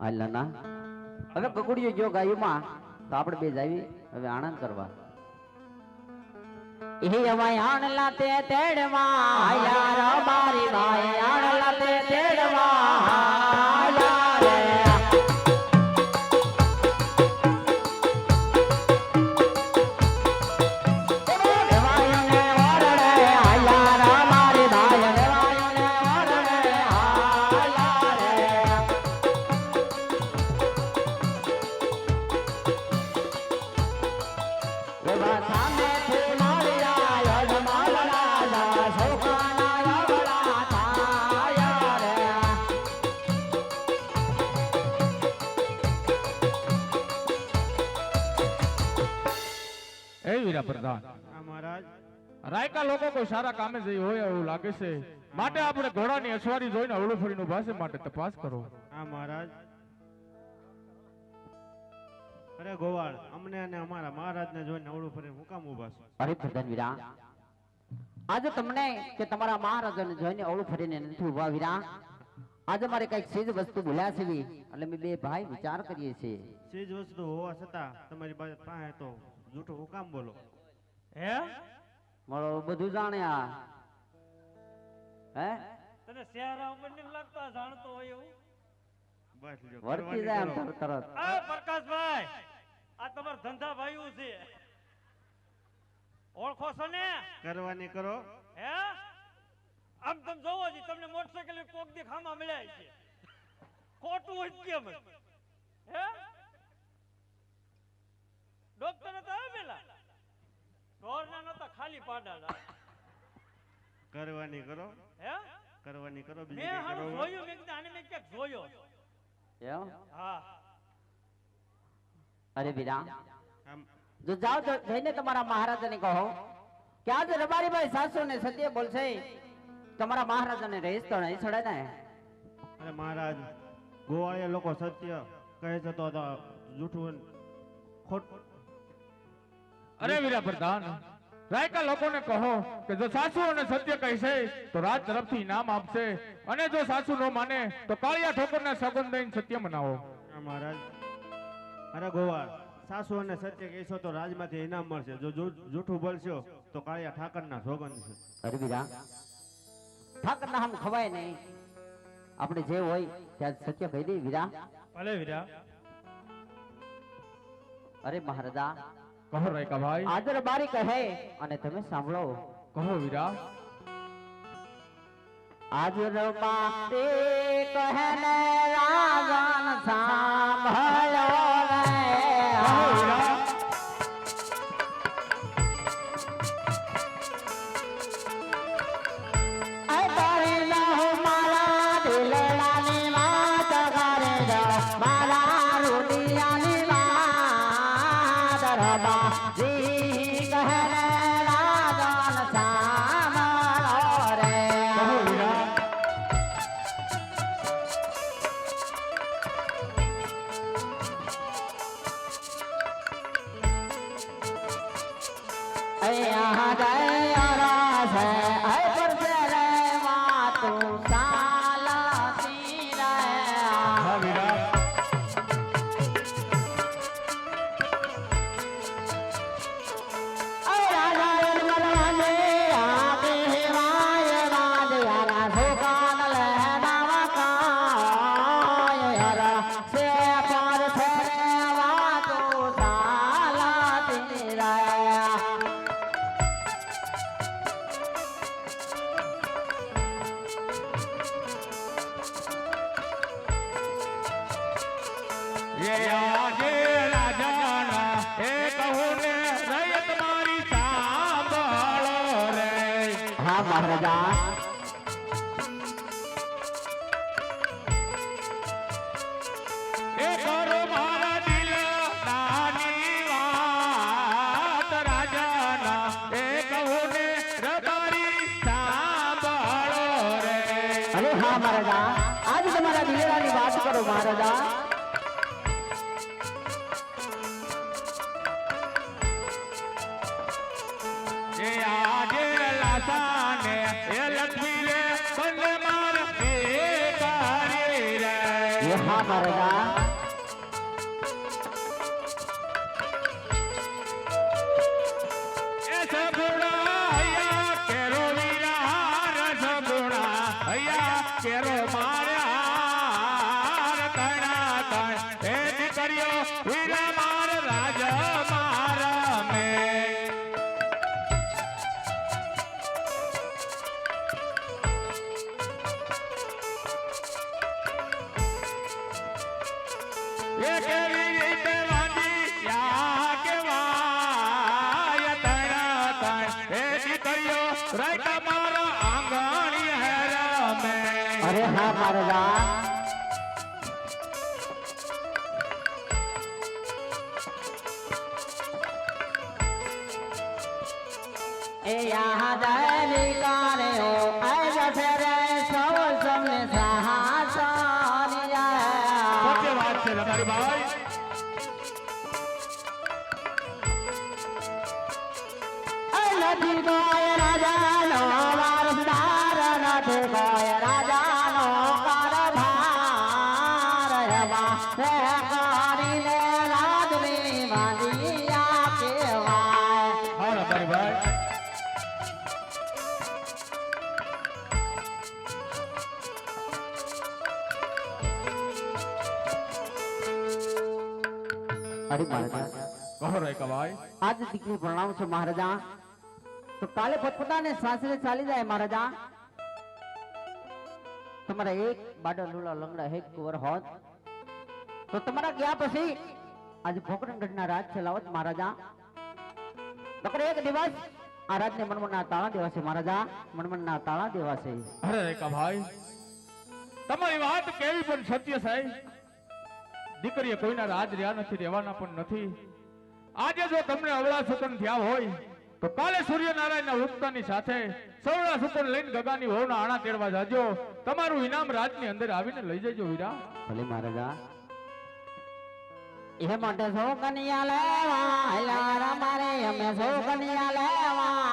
હાલ ના હવે ગગુડિયો જો ગાયુમાં, તો આપણે બે જાવી, હવે આનંદ કરવા. એ વયાણ લાતે તેડમાં આયા રો મારી ભાઈ આણ એ પ્રધાન. રાયકા લોકો કોઈ સારા કામે જઈ હોય એવું લાગે છે. માટે આપણે ઘોડાની અસવારી જોઈને અવળું નું ભાષે માટે તપાસ કરો. હા મહારાજ. અરે ગોવાળ અમને અને અમારા મહારાજને જોઈને નવડું ફરીને હું કામ ઊભા છો? અરે પ્રધાન વીરા. આજે તમને કે તમારા મહારાજાને જોઈને અવળું ફરીને નથી ઊભા વીરા. આજે મારે કંઈક ચીજ વસ્તુ ભૂલ્યા છે એટલે મેં બે ભાઈ વિચાર કરીએ છીએ. ચીજ વસ્તુ હોવા છતાં તમારી પાસે પાસે તો જૂઠું હું કામ બોલો? હે? મારો બધું જાણ્યા હે? તને શહેરા ઉપર લાગતા જાણતો હોય એવું? બસ વર્તી જાય આમ તરત તરત. આ પ્રકાશભાઈ આ તમાર ધંધા ભાઈઓ છે. ઓળખો છો ને? કરવાની કરો. હે? આમ તમે જોવો જી તમને મોટરસાયકલ કોક દી ખામાં મળ્યા છે. ખોટું હોય કેમ? હે? ડોક્ટર હતા? ઢોરના નતા ખાલી પાડાના કરવાની કરો. હે? કરવાની કરો બીજું મેં હારું જોયું મેં કીધું આને મેં ક્યાંક જોયો. એમ? હા. અરે બીરા જો જાઓ તો જઈને તમારા મહારાજાને કહો. કે આજે રબારીભાઈ સાસુ ને સત્ય બોલશે તમારા મહારાજાને રહીશ તો નહીં છોડે ને? અરે મહારાજ ગોવાળિયા લોકો સત્ય કહે છે તો તો જૂઠું ખોટ અરે વીરા પ્રધાન રાયકા લોકોને કહો કે જો સાસુ અને સત્ય કહેશે તો રાજ તરફથી ઇનામ આપશે. અને જો સાસુ નો માને તો કાળિયા ઠોકરના સગન દઈને સત્ય મનાવો. મહારાજ અરે ગોવાળ સાસુ અને સત્ય કહેશો તો રાજમાંથી ઇનામ મળશે. જો જૂઠું બોલશો તો કાળિયા ઠાકરના સોગંદ છે. અરે વીરા ઠાકર ના હમ ખવાય નહીં. આપણે જે હોય ત્યાં સત્ય કહી દે વીરા. ભલે વીરા. અરે મહારાજા કહો રાયકા ભાઈ આજે બારી કહે અને તમે સાંભળો. કહો વીરા. આજર રબાતે કહે ને રાજન સાંભળ્યો আহারা મહારાજા. આજ તમારા દિલેરાની વાત કરો મહારાજા. એ આજે લાસાને એ અરે હા મહારાજા એ યહાં દહેલી કારે હો આજ ફેરે સૌ સમને સહાચારિયા સત્ય વાત છે તમારી ભાઈ નથી કોઈ રાજાનો આજ દીકરી પ્રણામ છે મહારાજા. તો કાલે પોતપોતાને સાસરે ચાલી જાય મહારાજા. તમારા એક બાડા લુલા લંગડા હેક કુંવર હોત. તો તમારા ગયા પછી આજે ભોકરણગઢના રાજ ચલાવત મહારાજા. બકરે એક દિવસ આ રાજને મનમનના તાળા દેવા છે મહારાજા. મનમનના તાળા દેવા છે. અરે રેખા ભાઈ તમારી વાત કેવી પણ સત્ય સાહેબ દીકરીએ કોઈના રાજ રહ્યા નથી રહેવાના પણ નથી. આજે જો તમને અવળા સુતન થયા હોય તો કાલે સૂર્યનારાયણના ઉગતાની સાથે સવળા સુકન લઈને ગગાની વહુના આણા તેડવા જાજો. તમારું ઇનામ રાજની અંદર આવીને લઈ જજો વીરા. ભલે મહારાજા. એ માટે સૌ કન્યા લેવા હેલા મારે અમે સૌ કનિયા લેવા